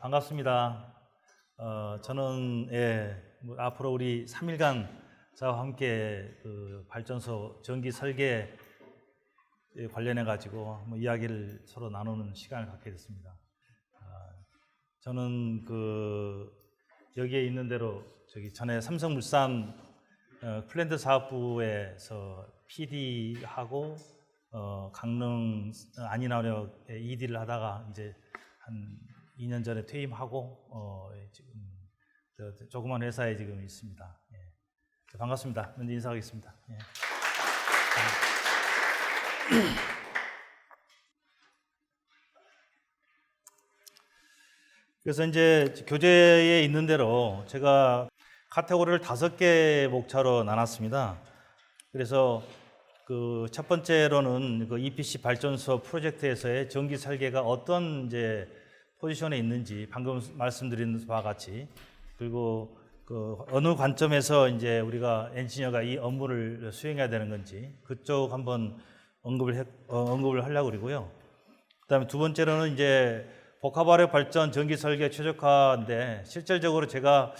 반갑습니다. 어, 저는 예, 뭐 앞으로 우리 3일간 저와 함께 그 발전소 전기 설계 관련해 가지고 뭐 이야기를 서로 나누는 시간을 갖게 됐습니다. 아, 저는 그 여기에 있는 대로 저기 전에 삼성물산 어, 플랜트 사업부에서 PD 하고 어, 강릉 안인화력에 ED를 하다가 이제 한 2년 전에 퇴임하고 어, 예, 지금 조그만 회사에 지금 있습니다. 예. 자, 반갑습니다. 먼저 인사하겠습니다. 예. 그래서 이제 교재에 있는 대로 제가 카테고리를 다섯 개 목차로 나눴습니다. 그래서 그 첫 번째로는 그 EPC 발전소 프로젝트에서의 전기 설계가 어떤 이제 포지션에 있는지 방금 말씀드린 바와 같이 그리고 그 어느 관점에서 이제 우리가 엔지니어가 이 업무를 수행해야 되는 건지 그쪽 한번 언급을 해, 어, 언급을 하려고 그러고요. 그다음에 두 번째로는 이제 복합화력 발전 전기 설계 최적화인데 실질적으로 제가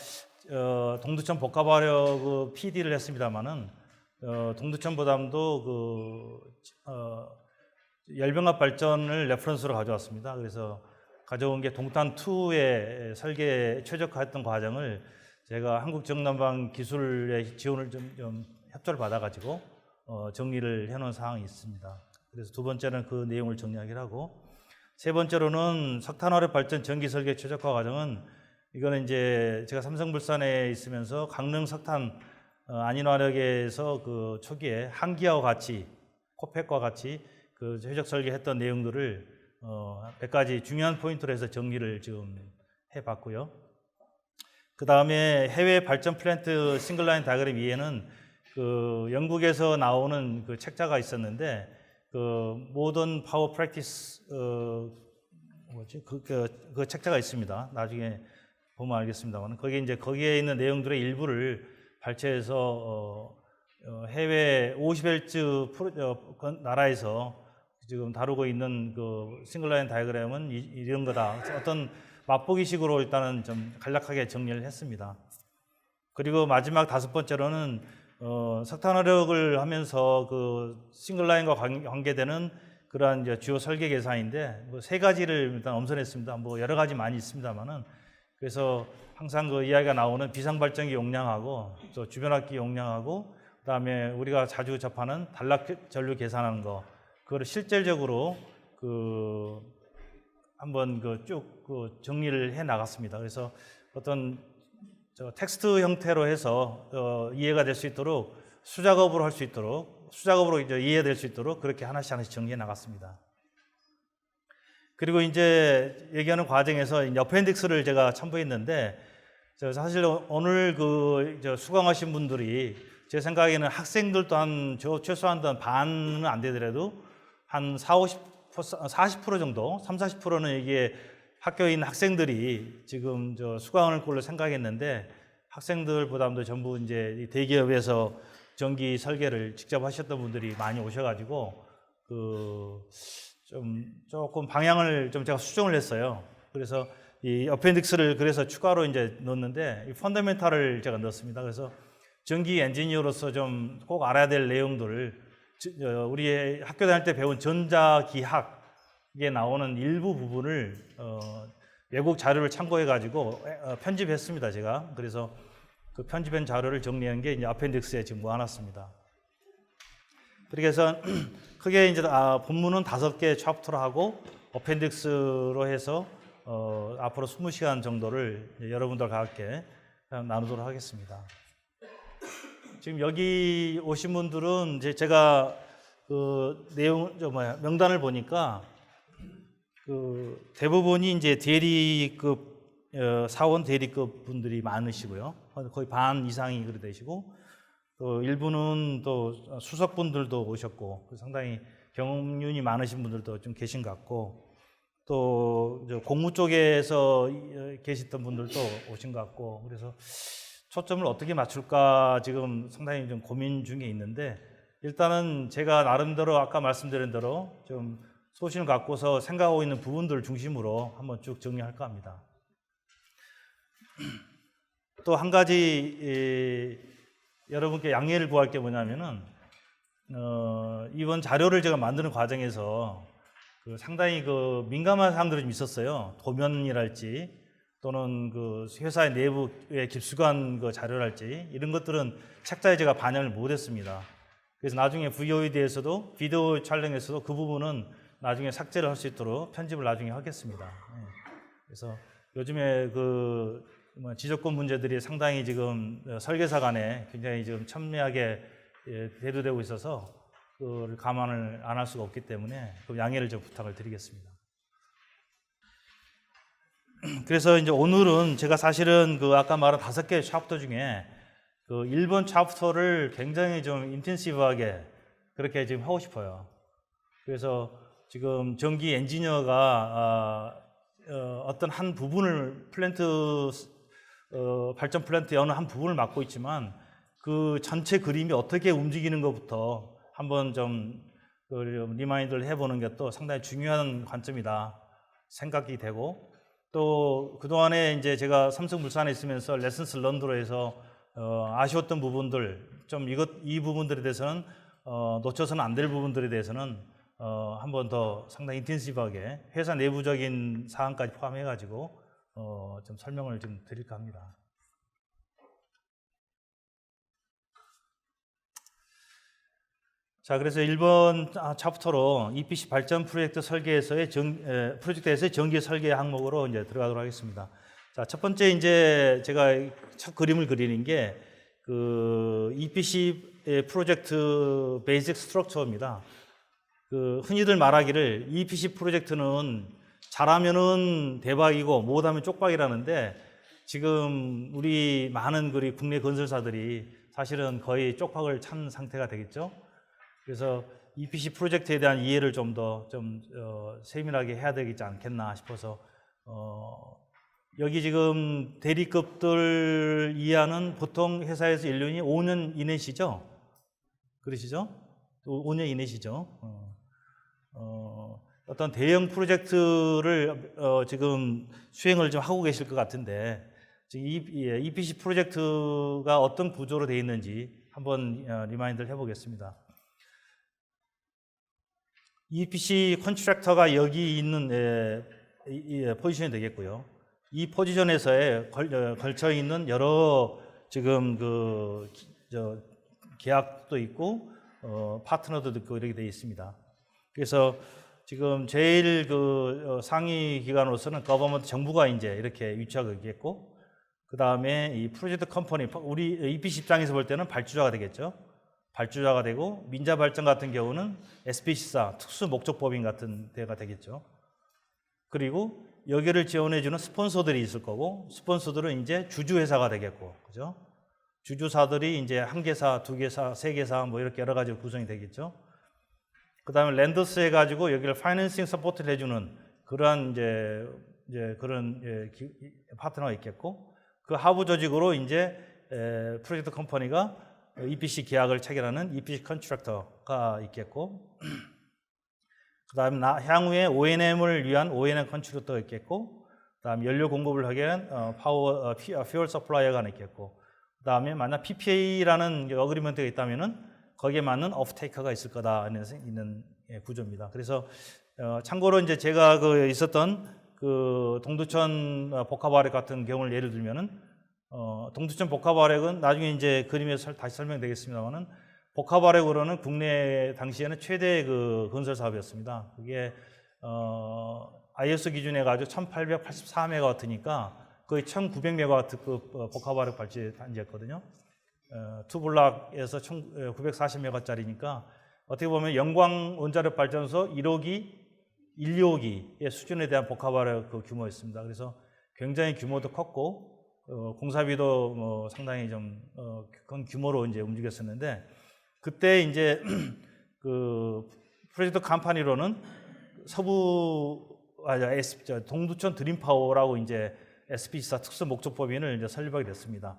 어, 동두천 복합화력 그 PD를 했습니다마는 어, 동두천 보담도 그 어, 열병합 발전을 레퍼런스로 가져왔습니다. 그래서 가져온 게 동탄 2의 설계 최적화했던 과정을 제가 한국 정남방 기술의 지원을 좀, 좀 협조를 받아가지고 어, 정리를 해놓은 사항이 있습니다. 그래서 두 번째는 그 내용을 정리하기로 하고 세 번째로는 석탄화력 발전 전기 설계 최적화 과정은 이거는 이제 제가 삼성물산에 있으면서 강릉 석탄 어, 안인화력에서 그 초기에 한기와 같이 코펙과 같이 그 최적 설계했던 내용들을 어, 몇 가지 중요한 포인트로 해서 정리를 지금 해봤고요. 그 다음에 해외 발전 플랜트 싱글라인 다이그램 위에는 그 영국에서 나오는 그 책자가 있었는데 그 모던 파워 프랙티스 어 뭐지 그, 그, 그 책자가 있습니다. 나중에 보면 알겠습니다만 거기에 이제 거기에 있는 내용들의 일부를 발췌해서 어, 어, 해외 50헬츠 프로, 어, 건- 나라에서 지금 다루고 있는 그 싱글라인 다이그램은 이, 이런 거다. 어떤 맛보기식으로 일단은 좀 간략하게 정리를 했습니다. 그리고 마지막 다섯 번째로는 어, 석탄 화력을 하면서 그 싱글라인과 관- 관계되는 그러한 이제 주요 설계 계산인데 뭐 세 가지를 일단 엄선했습니다. 뭐 여러 가지 많이 있습니다만은 그래서 항상 그 이야기가 나오는 비상 발전기 용량하고 또 주변 악기 용량하고 그다음에 우리가 자주 접하는 단락 전류 계산하는 거 그거를 실질적으로 그 한번 그 쭉 그 정리를 해 나갔습니다. 그래서 어떤 저 텍스트 형태로 해서 어, 이해가 될 수 있도록 수작업으로 할 수 있도록 수작업으로 이제 이해될 수 있도록 그렇게 하나씩 하나씩 정리해 나갔습니다. 그리고 이제 얘기하는 과정에서 이제 어펜딕스를 제가 첨부했는데 저 사실 오늘 그저 수강하신 분들이 제 생각에는 학생들도 한저 최소한 한 반은 안 되더라도 한 4, 50, 40% 정도, 3, 40%는 이게 있는 학생들이 지금 저 수강할 걸로 생각했는데 학생들보다도 전부 이제 이 대기업에서 전기 설계를 직접 하셨던 분들이 많이 오셔가지고 그 좀 조금 방향을 좀 제가 수정을 했어요. 그래서 이 어펜딕스를 그래서 추가로 이제 넣었는데 이 펀더멘탈을 제가 넣었습니다. 그래서 전기 엔지니어로서 좀 꼭 알아야 될 내용들을 우리 학교 다닐 때 배운 전자기학에 나오는 일부 부분을 어, 외국 자료를 참고해 가지고 편집했습니다. 제가 그래서 그 편집한 자료를 정리한 게 이제 어펜딕스에 지금 모아놨습니다. 그렇게 해서 크게 이제 아, 본문은 다섯 개 챕터로 하고 어펜딕스로 해서 어, 앞으로 20시간 정도를 여러분들과 함께 나누도록 하겠습니다. 지금 여기 오신 분들은 이제 제가 그 내용 저 뭐야 명단을 보니까 그 대부분이 이제 대리급 어, 사원 대리급 분들이 많으시고요. 거의 반 이상이 그래 되시고 또 일부는 또 수석 분들도 오셨고 상당히 경륜이 많으신 분들도 좀 계신 것 같고 또저 공무 쪽에서 계셨던 분들도 오신 것 같고 그래서 초점을 어떻게 맞출까 지금 상당히 좀 고민 중에 있는데 일단은 제가 나름대로 아까 말씀드린 대로 좀 소신을 갖고서 생각하고 있는 부분들을 중심으로 한번 쭉 정리할까 합니다. 또 한 가지 에, 여러분께 양해를 구할 게 뭐냐면은 어, 이번 자료를 제가 만드는 과정에서 그 상당히 그 민감한 사항들이 좀 있었어요. 도면이랄지 또는 그 회사의 내부의 깊숙한 그 자료랄지 이런 것들은 책자에 제가 반영을 못했습니다. 그래서 나중에 VOED에서도 비디오 촬영에서도 그 부분은 나중에 삭제를 할 수 있도록 편집을 나중에 하겠습니다. 예. 그래서 요즘에 그뭐 지적권 문제들이 상당히 지금 어, 설계사 간에 굉장히 지금 첨예하게 예, 대두되고 있어서 그를 감안을 안 할 수가 없기 때문에 그 양해를 좀 부탁을 드리겠습니다. 그래서 이제 오늘은 제가 사실은 그 아까 말한 다섯 개의 챕터 중에 그 1번 챕터를 굉장히 좀 인텐시브하게 그렇게 지금 하고 싶어요. 그래서 지금 전기 엔지니어가 아, 어, 어떤 한 부분을 플랜트 어, 발전 플랜트의 어느 한 부분을 맡고 있지만 그 전체 그림이 어떻게 움직이는 것부터 한번 좀그 리마인드를 해보는 것도 상당히 중요한 관점이다 생각이 되고 또 그동안에 이제 제가 삼성물산에 있으면서 레슨스 런드로 해서 어, 아쉬웠던 부분들 좀 이것 이 부분들에 대해서는 어, 놓쳐서는 안 될 부분들에 대해서는 어, 한번 더 상당히 인텐시브하게 회사 내부적인 사항까지 포함해 가지고 어, 좀 설명을 좀 드릴까 합니다. 자, 그래서 1번 아, 챕터로 EPC 발전 프로젝트 설계에서의 정, 에, 프로젝트에서의 전기 설계 항목으로 이제 들어가도록 하겠습니다. 자, 첫 번째 이제 제가 첫 그림을 그리는 게 그 EPC 의 프로젝트 베이직 스트럭처입니다. 그 흔히들 말하기를 EPC 프로젝트는 잘하면은 대박이고 못하면 쪽박이라는데 지금 우리 많은 우리 국내 건설사들이 사실은 거의 쪽박을 찬 상태가 되겠죠. 그래서 EPC 프로젝트에 대한 이해를 좀 더좀 어, 세밀하게 해야 되지 않겠나 싶어서 어, 여기 지금 대리급들 이하는 보통 회사에서 연륜이 5년 이내시죠? 그러시죠? 5년 이내시죠? 어, 어, 어떤 대형 프로젝트를 어, 지금 수행을 좀 하고 계실 것 같은데 지금 이, 예, EPC 프로젝트가 어떤 구조로 되어 있는지 한번 어, 리마인드를 해보겠습니다. EPC 컨트랙터가 여기 있는 에, 이, 이 포지션이 되겠고요. 이 포지션에서의 걸, 어, 걸쳐 있는 여러 지금 그 기- 저, 계약도 있고 어, 파트너도 있고 이렇게 되어 있습니다. 그래서 지금 제일 그 어, 상위 기관으로서는 거버먼트 정부가 이제 이렇게 위치하고 있겠고 그 다음에 이 프로젝트 컴퍼니 우리 EPC 입장에서 볼 때는 발주자가 되겠죠. 발주자가 되고 민자 발전 같은 경우는 SPC사 특수 목적법인 같은 데가 되겠죠. 그리고 여기를 지원해 주는 스폰서들이 있을 거고 스폰서들은 이제 주주 회사가 되겠고 그죠? 주주사들이 이제 한 개사, 두 개사, 세 개사 뭐 이렇게 여러 가지로 구성이 되겠죠. 그다음에 랜더스 해 가지고 여기를 파이낸싱 서포트를 해 주는 그러한 이제 이제 그런 예, 기- 파트너가 있겠고 그 하부 조직으로 이제 에, 프로젝트 컴퍼니가 EPC 계약을 체결하는 EPC 컨트랙터가 있겠고 그다음 나 향후에 O&M을 위한 O&M 컨트랙터가 있겠고 그다음 연료 공급을 위한 어, 파워 퓨얼 서플라이어가 있겠고 그다음에 만약 PPA라는 어그리먼트가 있다면은 거기에 맞는 오프테이커가 있을 거다 하는 생- 있는 예, 구조입니다. 그래서 어, 참고로 이제 제가 그 있었던 그 동두천 어, 복합화력 같은 경우를 예를 들면은 어, 동두천 복합화력은 나중에 이제 그림에서 설- 다시 설명되겠습니다만은 복합화력으로는 국내 당시에는 최대 그 건설 사업이었습니다. 그게 어, IS 기준에 가지고 1,884메가와트니까 거의 1,900메가와트 그 복합화력 발전 단지였거든요. 어, 투블락에서 1,940메가짜리니까 어떻게 보면 영광 원자력 발전소 1호기, 1, 2호기의 수준에 대한 복합화력 그 규모였습니다. 그래서 굉장히 규모도 컸고 어, 공사비도 뭐 상당히 좀 어, 큰 규모로 이제 움직였었는데 그때 이제 그 프로젝트 컴퍼니로는 서부 아 S, 저 동두천 드림파워라고 이제 SPC사 특수 목적법인을 이제 설립하게 됐습니다.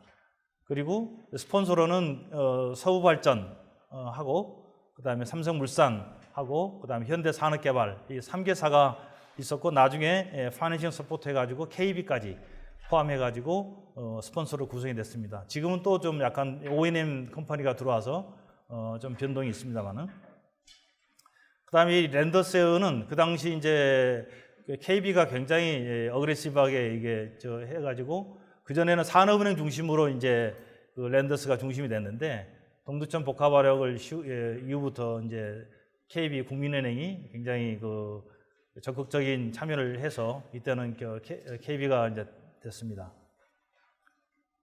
그리고 스폰서로는 어, 서부발전 어, 하고 그다음에 삼성물산 하고 그다음에 현대산업개발 이 3개사가 있었고 나중에 예, 파이낸싱 서포트 해가지고 KB까지 포함해가지고 어, 스폰서로 구성이 됐습니다. 지금은 또 좀 약간 O&M 컴퍼니가 들어와서 어, 좀 변동이 있습니다만은. 그 다음에 이 랜더스는 그 당시 이제 KB가 굉장히 예, 어그레시브하게 이게 저 해가지고 그 전에는 산업은행 중심으로 이제 그 랜더스가 중심이 됐는데 동두천 복합화력을 예, 이후부터 이제 KB 국민은행이 굉장히 그 적극적인 참여를 해서 이때는 KB가 이제 됐습니다.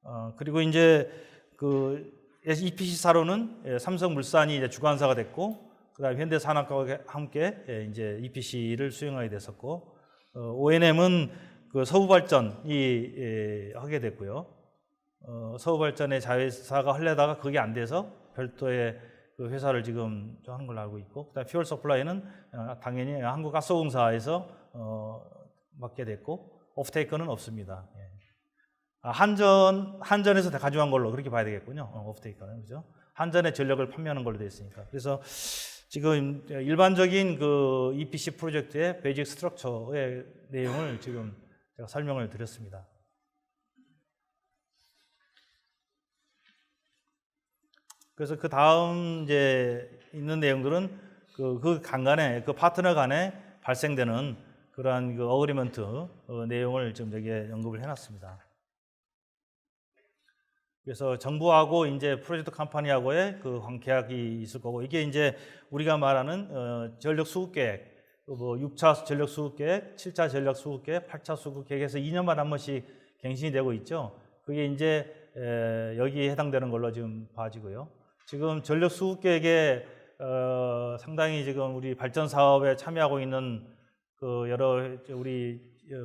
어, 그리고 이제 그 EPC사로는 예, 삼성물산이 이제 주관사가 됐고, 그다음에 현대산업과 함께 예, 이제 EPC를 수행하게 됐었고, 어, O&M은 그 서부발전이 예, 하게 됐고요. 어, 서부발전의 자회사가 하려다가 그게 안 돼서 별도의 그 회사를 지금 좀 하는 걸로 알고 있고, 그다음 퓨얼 서플라이는 어, 당연히 한국가스공사에서 어, 맡게 됐고, 오프테이커는 없습니다. 예. 아, 한전 한전에서 다 가져간 걸로 그렇게 봐야 되겠군요. 어, 오프테이커는 그죠? 한전의 전력을 판매하는 걸로 되어 있으니까. 그래서 지금 일반적인 그 EPC 프로젝트의 베이직 스트럭처의 내용을 지금 제가 설명을 드렸습니다. 그래서 그 다음 이제 있는 내용들은 그, 그 간간에 그 파트너 간에 발생되는 그러한 그 어그리먼트 어, 내용을 좀 여기에 언급을 해놨습니다. 그래서 정부하고 이제 프로젝트 컴퍼니하고의 그 계약이 있을 거고 이게 이제 우리가 말하는 어, 전력 수급 계획, 뭐 6차 전력 수급 계획, 7차 전력 수급 계획, 8차 수급 계획에서 2년마다 한 번씩 갱신이 되고 있죠. 그게 이제 에, 여기에 해당되는 걸로 지금 봐지고요. 지금 전력 수급 계획에 어, 상당히 지금 우리 발전 사업에 참여하고 있는 그 여러 우리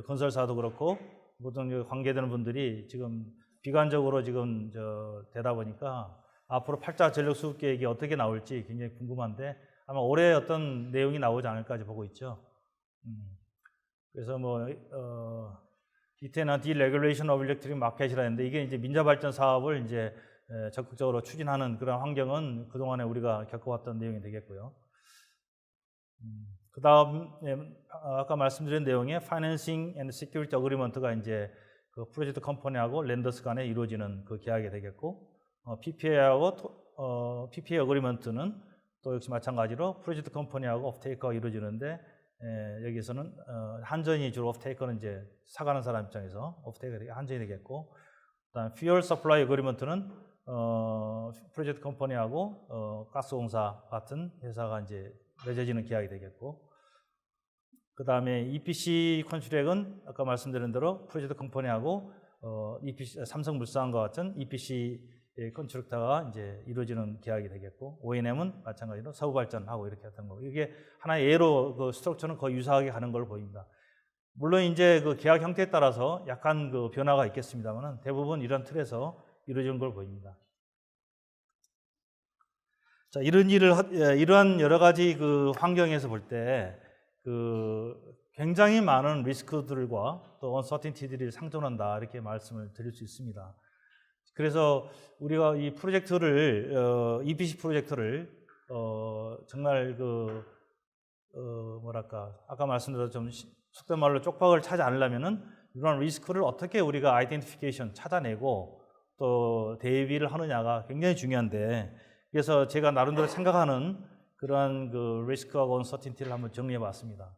건설사도 그렇고 모든 관계되는 분들이 지금 비관적으로 지금 저 되다 보니까 앞으로 팔자 전력 수급 계획이 어떻게 나올지 굉장히 궁금한데 아마 올해 어떤 내용이 나오지 않을까 보고 있죠. 음. 그래서 뭐 어, 디테나 디레귤레이션 오브 일렉트릭 마켓이라 했는데 이게 이제 민자 발전 사업을 이제 에, 적극적으로 추진하는 그런 환경은 그동안에 우리가 겪어왔던 내용이 되겠고요. 음, 그 다음, 아까 말씀드린 내용의 Financing and Security Agreement가 이제 그 프로젝트 컴퍼니하고 랜더스 간에 이루어지는 그 계약이 되겠고, 어, PPA하고 어, PPA 어그리먼트는 또 역시 마찬가지로 프로젝트 컴퍼니하고 오프테이커가 이루어지는데, 에, 여기서는 어, 한전이 주로 오프테이커는 이제 사가는 사람 입장에서 오프테이커가 한전이 되겠고, 그다음 fuel supply 어그리먼트는 어, 프로젝트 컴퍼니하고 어, 가스공사 같은 회사가 이제 맺어지는 계약이 되겠고, 그 다음에 EPC 컨트랙은 아까 말씀드린 대로 프로젝트 컴퍼니하고 어, EPC, 삼성물산과 같은 EPC 컨트랙터가 이제 이루어지는 계약이 되겠고, O&M은 마찬가지로 서구발전하고 이렇게 했던 거고, 이게 하나의 예로 그 스트럭처는 거의 유사하게 가는 걸로 보입니다. 물론 이제 그 계약 형태에 따라서 약간 그 변화가 있겠습니다만은 대부분 이런 틀에서 이루어진 걸 보입니다. 자, 이런 일을, 하- 예, 이러한 여러 가지 그 환경에서 볼 때, 그 굉장히 많은 리스크들과 또 언서틴티들이 상존한다, 이렇게 말씀을 드릴 수 있습니다. 그래서 우리가 이 프로젝트를, 어, EPC 프로젝트를, 어, 정말 그, 어, 뭐랄까, 아까 시- 속된 말로 쪽박을 차지 않으려면은 이런 리스크를 어떻게 우리가 아이덴티피케이션 찾아내고 또 대비를 하느냐가 굉장히 중요한데 그래서 제가 나름대로 생각하는 그러한 그 리스크하고 언서틴티를 한번 정리해 봤습니다.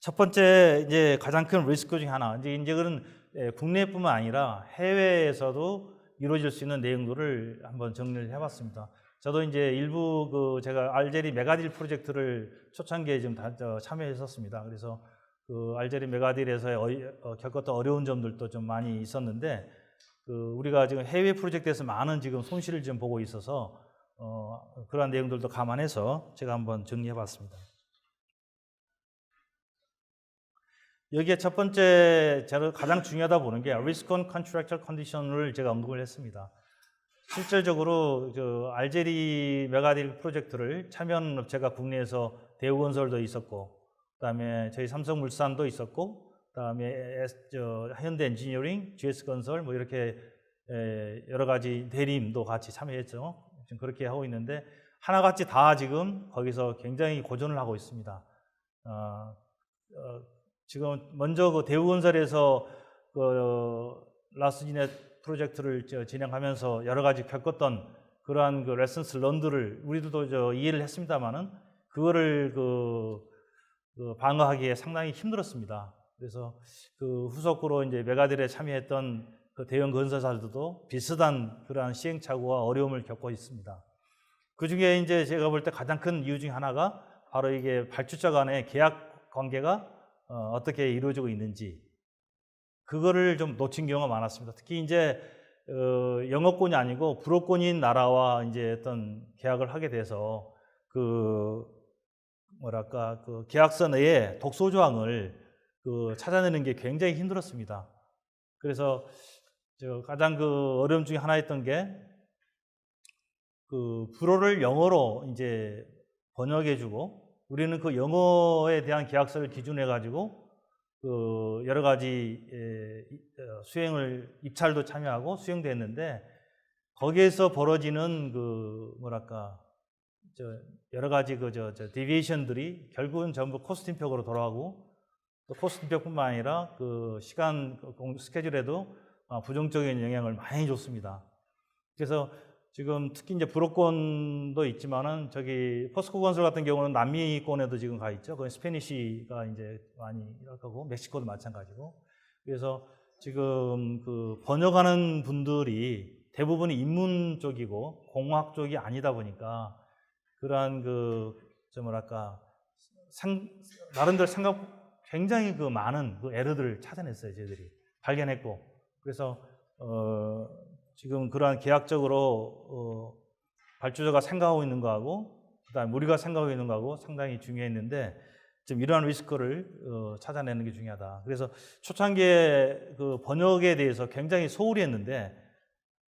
첫 번째 이제 가장 큰 리스크 중에 하나 이제 이제 그런 예, 국내뿐만 아니라 해외에서도 이루어질 수 있는 내용들을 한번 정리를 해봤습니다. 저도 이제 일부 그 제가 알제리 메가딜 프로젝트를 초창기에 좀 참여했었습니다. 그래서 그 알제리 메가딜에서 어, 겪었던 어려운 점들도 좀 많이 있었는데 그 우리가 지금 해외 프로젝트에서 많은 지금 손실을 좀 보고 있어서 어, 그러한 내용들도 감안해서 제가 한번 정리해봤습니다. 여기에 첫 번째 제가 가장 중요하다 보는 게 Risk on Contractual Condition을 제가 언급을 했습니다. 실질적으로 저 알제리 메가딜 프로젝트를 참여하는 업체가 국내에서 대우건설도 있었고, 그다음에 저희 삼성물산도 있었고, 그다음에 저 현대 엔지니어링, GS건설 뭐 이렇게 에, 여러 가지 대리임도 같이 참여했죠. 지금 그렇게 하고 있는데 하나같이 다 지금 거기서 굉장히 고전을 하고 있습니다. 어, 어, 지금 먼저 그 대우건설에서 그 라스지넷 프로젝트를 저 진행하면서 여러 가지 겪었던 그러한 그 레슨스 런들을 우리들도 저 이해를 했습니다만은 그거를 그, 그 방어하기에 상당히 힘들었습니다. 그래서 그 후속으로 이제 메가델에 참여했던 그 대형 건설사들도 비슷한 그러한 시행착오와 어려움을 겪고 있습니다. 그 중에 이제 제가 볼 때 가장 큰 이유 중에 하나가 바로 이게 발주자 간의 계약 관계가 어, 떻게 이루어지고 있는지 그거를 좀 놓친 경우가 많았습니다. 특히 이제 어, 영업권이 아니고 불호권인 나라와 이제 어떤 계약을 하게 돼서 그 뭐랄까 그 계약서 내에 독소 조항을 그 찾아내는 게 굉장히 힘들었습니다. 그래서 저 가장 그 어려움 중에 하나였던 게 그 불어를 영어로 이제 번역해주고 우리는 그 영어에 대한 계약서를 기준해 가지고 그 여러 가지 에, 이- 어, 수행을 입찰도 참여하고 수행도 했는데 거기에서 벌어지는 그 뭐랄까 저 여러 가지 그저 저 디비에이션들이 결국은 전부 인팩으로 돌아가고 인팩뿐만 아니라 그 시간 그 공- 스케줄에도 아, 부정적인 영향을 많이 줬습니다. 그래서 지금 특히 이제 불호권도 있지만은 저기 포스코 건설 같은 경우는 남미권에도 지금 가 있죠. 거기 스페니시가 이제 많이 일할 거고 멕시코도 마찬가지고. 그래서 지금 그 번역하는 분들이 대부분이 인문 쪽이고 공학 쪽이 아니다 보니까 그러한 그 저 뭐랄까 상, 나름대로 생각 굉장히 그 많은 그 에러들을 찾아냈어요 저희들이 발견했고 그래서 어 지금 그러한 계약적으로 어 발주자가 생각하고 있는 거하고 그 다음 에 우리가 생각하고 있는 거하고 상당히 중요했는데 좀 이러한 리스크를 어, 찾아내는 게 중요하다. 그래서 초창기에 그 번역에 대해서 굉장히 소홀히 했는데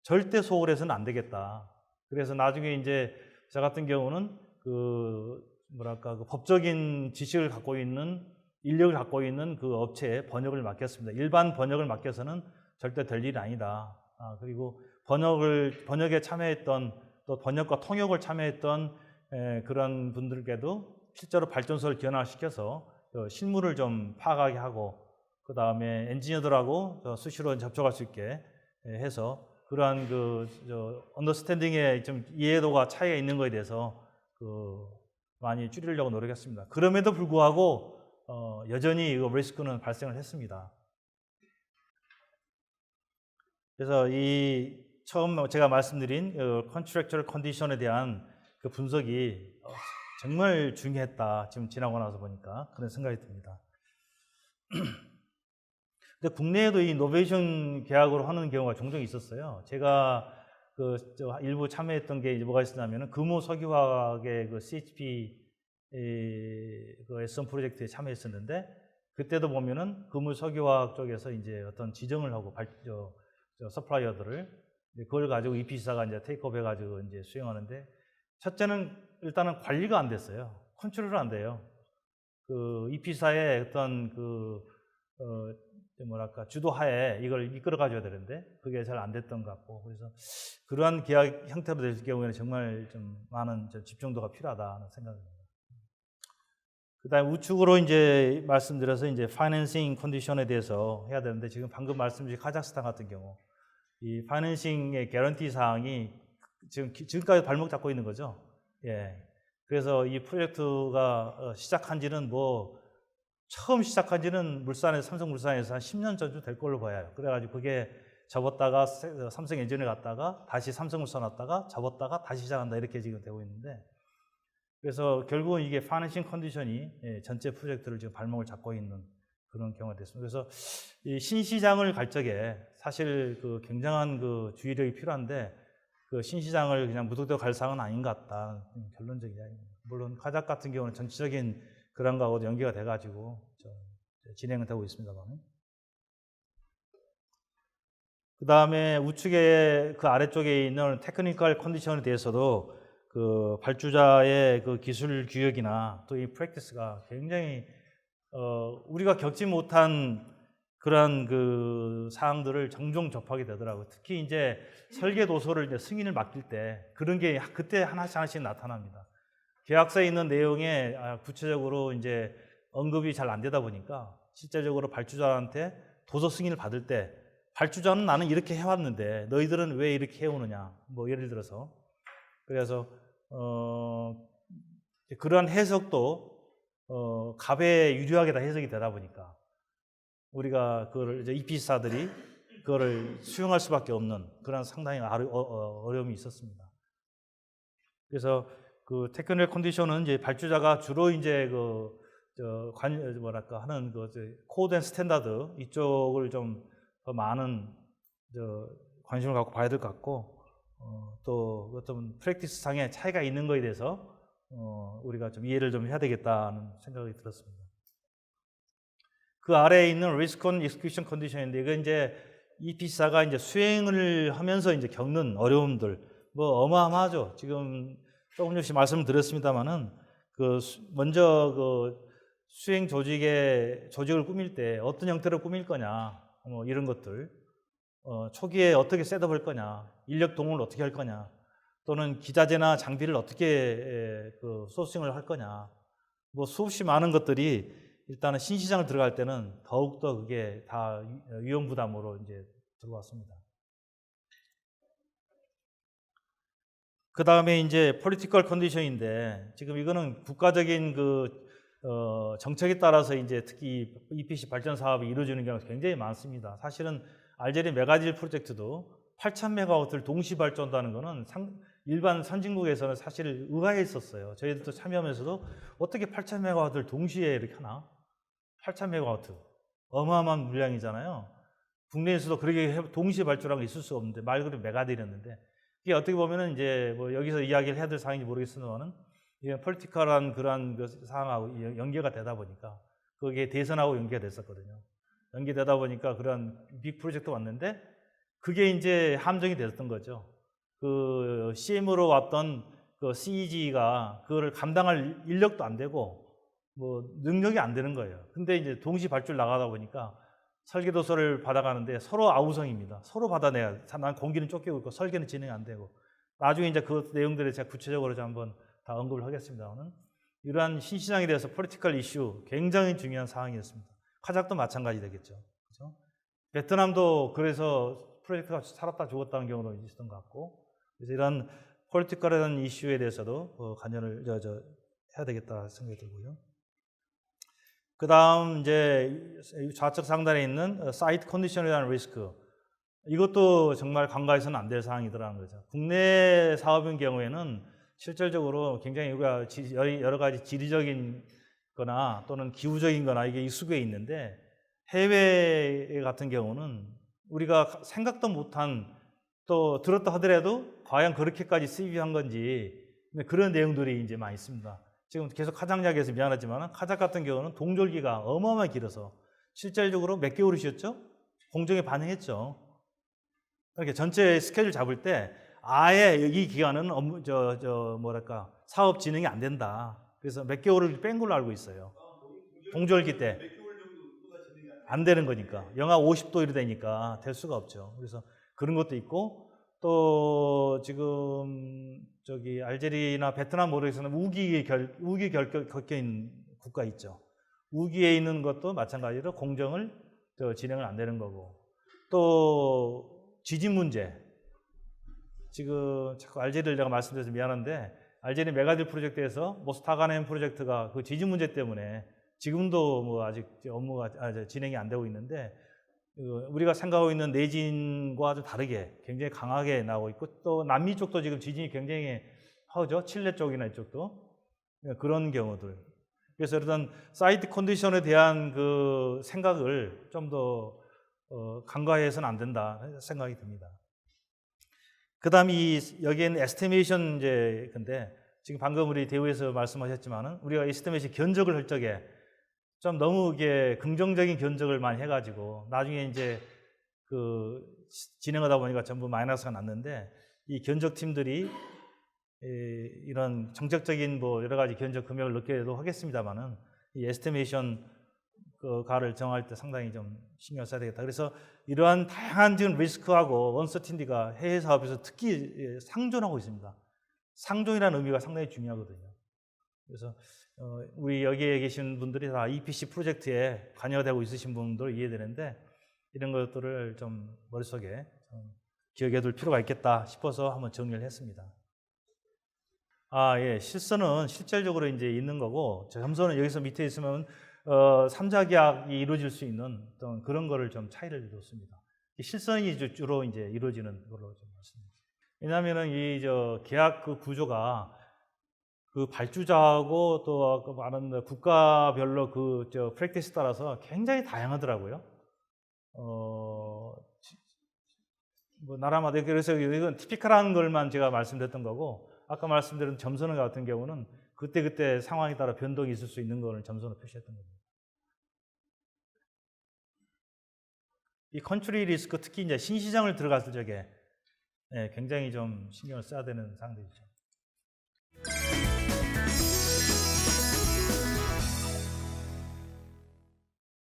절대 소홀해서는 안 되겠다. 그래서 나중에 이제 저 같은 경우는 그 뭐랄까 그 법적인 지식을 갖고 있는 인력을 갖고 있는 그 업체에 번역을 맡겼습니다. 일반 번역을 맡겨서는 절대 될 일이 아니다. 아, 그리고 번역을 번역에 참여했던 또 번역과 통역을 참여했던 에, 그런 분들께도 실제로 발전소를 기원화시켜서 그 실무를 좀 파악하게 하고 그 다음에 엔지니어들하고 저 수시로 접촉할 수 있게 에, 해서 그러한 그저 언더스탠딩의 좀 이해도가 차이가 있는 거에 대해서 그 많이 줄이려고 노력했습니다. 그럼에도 불구하고 어, 여전히 이거 리스크는 발생을 했습니다. 그래서 이 처음 제가 말씀드린 컨트랙처럴 컨디션에 대한 그 분석이 어, 정말 중요했다. 지금 지나고 나서 보니까 그런 생각이 듭니다. 근데 국내에도 이 노베이션 계약으로 하는 경우가 종종 있었어요. 제가 그저 일부 참여했던 게 뭐가 있었냐면은 금호 석유화학의 그 CHP 이, 그 S1 프로젝트에 참여했었는데 그때도 보면은 금호 석유화학 쪽에서 이제 어떤 지정을 하고 발, 저, 저 서플라이어들을 그걸 가지고 EPC사가 이제 테이크업 해가지고 이제 수행하는데 첫째는 일단은 관리가 안 됐어요. 컨트롤이 안 돼요. 그 EP사의 어떤 그 어, 뭐랄까 주도하에 이걸 이끌어 가줘야 되는데 그게 잘 안 됐던 것 같고 그래서 그러한 계약 형태로 될 경우에는 정말 좀 많은 저 집중도가 필요하다는 생각입니다. 그다음 우측으로 이제 말씀드려서 이제 파이낸싱 컨디션에 대해서 해야 되는데 지금 방금 말씀드린 카자흐스탄 같은 경우 이 파이낸싱의 개런티 사항이 지금 기- 지금까지 발목 잡고 있는 거죠. 예. 그래서 이 프로젝트가 어, 시작한 지는 뭐 처음 시작한 지는 물산에서 삼성물산에서 한 10년 전쯤 될 걸로 봐요. 그래가지고 그게 접었다가 삼성 엔진에 갔다가 다시 삼성물산 왔다가 접었다가 다시 시작한다 이렇게 지금 되고 있는데 그래서 결국은 이게 파이낸싱 컨디션이 예, 전체 프로젝트를 지금 발목을 잡고 있는 그런 경우가 됐습니다. 그래서 이 신시장을 갈 적에 사실 그 굉장한 그 주의력이 필요한데 그 신시장을 그냥 무턱대고 갈 상은 아닌 것 같다. 음, 결론적인 이야기입니다. 물론 카작 같은 경우는 전체적인 그런 거하고도 연계가 돼가지고 저 진행은 되고 있습니다만. 그 다음에 우측에 그 아래쪽에 있는 테크니컬 컨디션에 대해서도 그 발주자의 그 기술 규격이나 또 이 프랙티스가 굉장히 어 우리가 겪지 못한 그러한 그 사항들을 종종 접하게 되더라고요. 특히 이제 설계 도서를 이제 승인을 맡길 때 그런 게 그때 하나씩 하나씩 나타납니다. 계약서에 있는 내용에 아, 구체적으로 이제 언급이 잘 안 되다 보니까 실제적으로 발주자한테 도서 승인을 받을 때 발주자는 나는 이렇게 해왔는데 너희들은 왜 이렇게 해오느냐 뭐 예를 들어서 그래서 어 그러한 해석도 어 갑에 유리하게 다 해석이 되다 보니까 우리가 그거를 이제 EP사들이 그거를 수용할 수밖에 없는 그런 상당히 어, 어, 어려움이 있었습니다. 그래서 그 테크닉 컨디션은 이제 발주자가 주로 이제 그저관 뭐랄까 하는 그저 코드 앤 스탠다드 이쪽을 좀 더 많은 저 관심을 갖고 봐야 될 것 같고 어, 또 어떤 프랙티스 상의 차이가 있는 거에 대해서 어, 우리가 좀 이해를 좀 해야 되겠다는 생각이 들었습니다. 그 아래에 있는 리스크 온 익스큐션 컨디션인데 이건 이제 EP사가 이제 수행을 하면서 이제 겪는 어려움들 뭐 어마어마하죠. 지금 조금 전에 말씀을 드렸습니다만은 그 수- 먼저 그 수행 조직의 조직을 꾸밀 때 어떤 형태로 꾸밀 거냐 뭐 이런 것들 어, 초기에 어떻게 셋업할 거냐 인력 동원을 어떻게 할 거냐 또는 기자재나 장비를 어떻게 에, 그 소싱을 할 거냐 뭐 수없이 많은 것들이 일단은 신시장을 들어갈 때는 더욱더 그게 다 위- 위험 부담으로 이제 들어왔습니다. 그 다음에 이제 political condition인데 지금 이거는 국가적인 그 어, 정책에 따라서 이제 특히 EPC 발전 사업이 이루어지는 경우가 굉장히 많습니다. 사실은 알제리 메가딜 프로젝트도 8,000메가와트를 동시 발전한다는 것은 상- 일반 선진국에서는 사실 의아했었어요. 저희들도 참여하면서도 어떻게 8,000메가와트를 동시에 이렇게 하나? 8,000메가와트 어마어마한 물량이잖아요. 국내에서도 그렇게 해- 동시에 발전한 게 있을 수 없는데 말 그대로 메가딜이었는데 이게 어떻게 보면은 이제 뭐 여기서 이야기를 해야 될 사항인지 모르겠습니다만은 이게 폴티컬한 그런 그 사항하고 연- 연계가 되다 보니까 그게 대선하고 연계가 됐었거든요. 연계되다 보니까 그런 빅 프로젝트 왔는데 그게 이제 함정이 됐던 거죠. 그 CM으로 왔던 그 CEG가 그거를 감당할 인력도 안 되고 뭐 능력이 안 되는 거예요. 근데 이제 동시 발주를 나가다 보니까 설계도서를 받아가는데 서로 아우성입니다. 서로 받아내야 난 공기는 쫓기고 있고 설계는 진행이 안 되고 나중에 이제 그 내용들을 제가 구체적으로 좀 한번 다 언급을 하겠습니다만은 이러한 신시장에 대해서 폴리티컬 이슈 굉장히 중요한 사항이었습니다. 카작도 마찬가지 되겠죠. 그렇죠? 베트남도 그래서 프로젝트가 살았다 죽었다는 경우도 있었던 것 같고 그래서 이런 폴리티컬한 이슈에 대해서도 어, 관여를 저, 저, 해야 되겠다 생각이 들고요. 그 다음 이제 좌측 상단에 있는 어, 사이트 컨디션에 대한 리스크. 이것도 정말 간과해서는 안 될 사항이더라는 거죠. 국내 사업인 경우에는 실질적으로 굉장히 여러 가지 지리적인 거나 또는 기후적인 거나 이게 익숙해 있는데 해외 같은 경우는 우리가 생각도 못한 또 들었다 하더라도 과연 그렇게까지 수입한 건지 그런 내용들이 이제 많이 있습니다. 지금 계속 카작 이야기해서 미안하지만 카작 같은 경우는 동절기가 어마어마하게 길어서 실질적으로 몇 개월이 쉬었죠? 공정에 반응했죠. 이렇게 전체 스케줄 잡을 때 아예 이 기간은 업무 저, 저 뭐랄까 사업 진행이 안 된다. 그래서 몇 개월을 뺀 걸로 알고 있어요. 동절기 때. 안 되는 거니까. 영하 50도 이래 되니까 될 수가 없죠. 그래서 그런 것도 있고 또 지금 저기 알제리나 베트남 모르겠으나 우기 결 우기 결 겪여 있는 국가 있죠. 우기에 있는 것도 마찬가지로 공정을 저 진행을 안 되는 거고 또 지진 문제 지금 자꾸 알제리를 제가 말씀드려서 미안한데 알제리 메가딜 프로젝트에서 모스타가넨 프로젝트가 그 지진 문제 때문에 지금도 뭐 아직 업무가 아, 저 진행이 안 되고 있는데 그 우리가 생각하고 있는 내진과 좀 다르게 굉장히 강하게 나오고 있고 또 남미 쪽도 지금 지진이 굉장히 하죠. 칠레 쪽이나 이쪽도. 예, 그런 경우들. 그래서 이런 사이트 컨디션에 대한 그 생각을 좀더 어, 간과해서는 안 된다 생각이 듭니다. 그다음 이 여기에는 에스티메이션 이제 근데 지금 방금 우리 대우에서 말씀하셨지만은 우리가 에스티메이션 견적을 할 적에 좀 너무 이게 긍정적인 견적을 많이 해가지고 나중에 이제 그 시- 진행하다 보니까 전부 마이너스가 났는데 이 견적 팀들이 이- 이런 정책적인 뭐 여러 가지 견적 금액을 넣게도 하겠습니다만은 이 에스티메이션 그 가를 정할 때 상당히 좀 신경 써야 되겠다. 그래서 이러한 다양한 지금 리스크하고 원서틴디가 해외 사업에서 특히 예, 상존하고 있습니다. 상존이라는 의미가 상당히 중요하거든요. 그래서 어, 우리 여기에 계신 분들이 다 EPC 프로젝트에 관여되고 있으신 분들 이해되는데 이런 것들을 좀 머릿속에 좀 기억해 둘 필요가 있겠다 싶어서 한번 정리를 했습니다. 아, 예. 실선은 실질적으로 이제 있는 거고, 점선은 여기서 밑에 있으면, 어, 삼자 계약이 이루어질 수 있는 어떤 그런 거를 좀 차이를 뒀습니다. 이 실선이 주- 주로 이제 이루어지는 걸로 좀 말씀드립니다. 왜냐하면은 이 저 계약 그 구조가 그 발주자하고 또 아까 말한 국가별로 그 저 프랙티스 따라서 굉장히 다양하더라고요. 어, 뭐 나라마다 그래서 이건 티피컬한 걸만 제가 말씀드렸던 거고 아까 말씀드린 점선호 같은 경우는 그때 그때 상황에 따라 변동이 있을 수 있는 거를 점선으로 표시했던 겁니다. 이 컨트리 리스크 특히 이제 신시장을 들어갔을 적에 예, 굉장히 좀 신경을 써야 되는 상황들이죠.